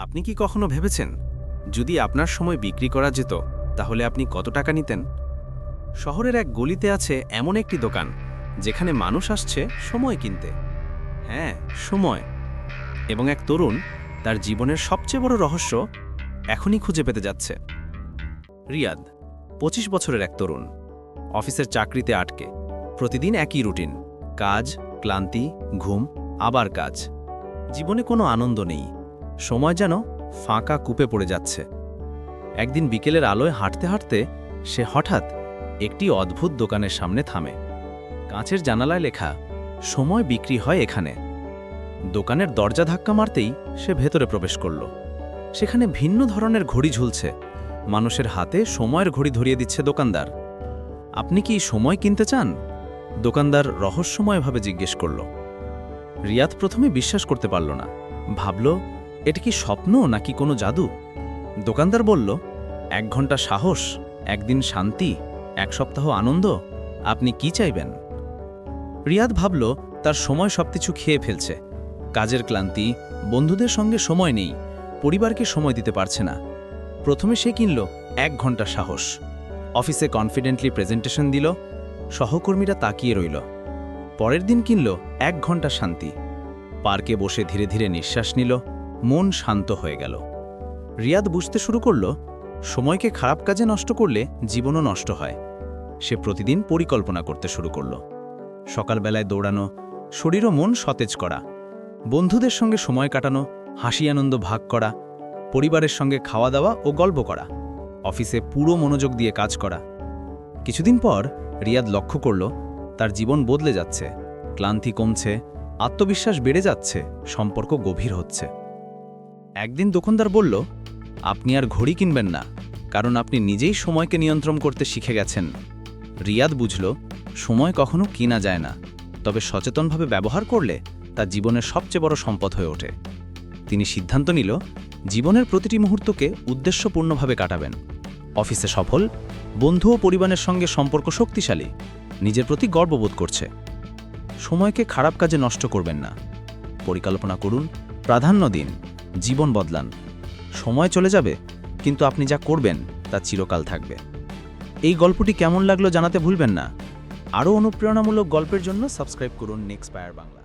আপনি কি কখনো ভেবেছেন, যদি আপনার সময় বিক্রি করা যেত, তাহলে আপনি কত টাকা নিতেন? শহরের এক গলিতে আছে এমন একটি দোকান, যেখানে মানুষ আসছে সময় কিনতে। হ্যাঁ সময়। এবং এক তরুণ তার জীবনের সবচেয়ে বড় রহস্য এখনই খুঁজে পেতে যাচ্ছে। রিয়াদ ২৫ বছরের এক তরুণ। অফিসের চাকরিতে আটকে। প্রতিদিন একই রুটিন, কাজ, ক্লান্তি, ঘুম, আবার কাজ। জীবনে কোনো আনন্দ নেই। সময় যেন ফাঁকা কূপে পড়ে যাচ্ছে। একদিন বিকেলের আলোয় হাঁটতে হাঁটতে সে হঠাৎ একটি অদ্ভুত দোকানের সামনে থামে। কাঁচের জানালায় লেখা, সময় বিক্রি হয় এখানে। দোকানের দরজা ধাক্কা মারতেই সে ভেতরে প্রবেশ করল। সেখানে ভিন্ন ধরনের ঘড়ি ঝুলছে। মানুষের হাতে সময়ের ঘড়ি ধরিয়ে দিচ্ছে দোকানদার। আপনি কি সময় কিনতে চান? দোকানদার রহস্যময়ভাবে জিজ্ঞেস করল। রিয়াদ প্রথমে বিশ্বাস করতে পারল না। ভাবল এটা কি স্বপ্ন নাকি কোনো জাদু? দোকানদার বলল, এক ঘণ্টা সাহস, একদিন শান্তি, এক সপ্তাহ আনন্দ, আপনি কি চাইবেন? রিয়াদ ভাবল, তার সময় সবকিছু খেয়ে ফেলছে। কাজের ক্লান্তি, বন্ধুদের সঙ্গে সময় নেই, পরিবারকে সময় দিতে পারছে না। প্রথমে সে কিনল এক ঘণ্টা সাহস। অফিসে কনফিডেন্টলি প্রেজেন্টেশন দিল, সহকর্মীরা তাকিয়ে রইল। পরের দিন কিনল এক ঘণ্টা শান্তি। পার্কে বসে ধীরে ধীরে নিঃশ্বাস নিল। মন শান্ত হয়ে গেল। রিয়াদ বুঝতে শুরু করল, সময়কে খারাপ কাজে নষ্ট করলে জীবনও নষ্ট হয়। সে প্রতিদিন পরিকল্পনা করতে শুরু করল। সকালবেলায় দৌড়ানো, শরীর ও মন সতেজ করা, বন্ধুদের সঙ্গে সময় কাটানো, হাসি আনন্দ ভাগ করা, পরিবারের সঙ্গে খাওয়া দাওয়া ও গল্প করা, অফিসে পুরো মনোযোগ দিয়ে কাজ করা। কিছুদিন পর রিয়াদ লক্ষ্য করল, তার জীবন বদলে যাচ্ছে, ক্লান্তি কমছে, আত্মবিশ্বাস বেড়ে যাচ্ছে, সম্পর্ক গভীর হচ্ছে। একদিন দোকানদার বলল, আপনি আর ঘড়ি কিনবেন না, কারণ আপনি নিজেই সময়কে নিয়ন্ত্রণ করতে শিখে গেছেন। রিয়াদ বুঝল, সময় কখনো কিনা যায় না, তবে সচেতনভাবে ব্যবহার করলে তা জীবনের সবচেয়ে বড় সম্পদ হয়ে ওঠে। তিনি সিদ্ধান্ত নিল, জীবনের প্রতিটি মুহূর্তকে উদ্দেশ্যপূর্ণভাবে কাটাবেন। অফিসে সফল, বন্ধু ও পরিবারের সঙ্গে সম্পর্ক শক্তিশালী, নিজের প্রতি গর্ববোধ করছে। সময়কে খারাপ কাজে নষ্ট করবেন না। পরিকল্পনা করুন, প্রাধান্য দিন। জীবন বদলান। সময় চলে যাবে, কিন্তু আপনি যা করবেন, তা চিরকাল থাকবে। এই গল্পটি কেমন লাগল জানাতে ভুলবেন না। আরও অনুপ্রেরণামূলক গল্পের জন্য সাবস্ক্রাইব করুন নেক্সট বাংলা।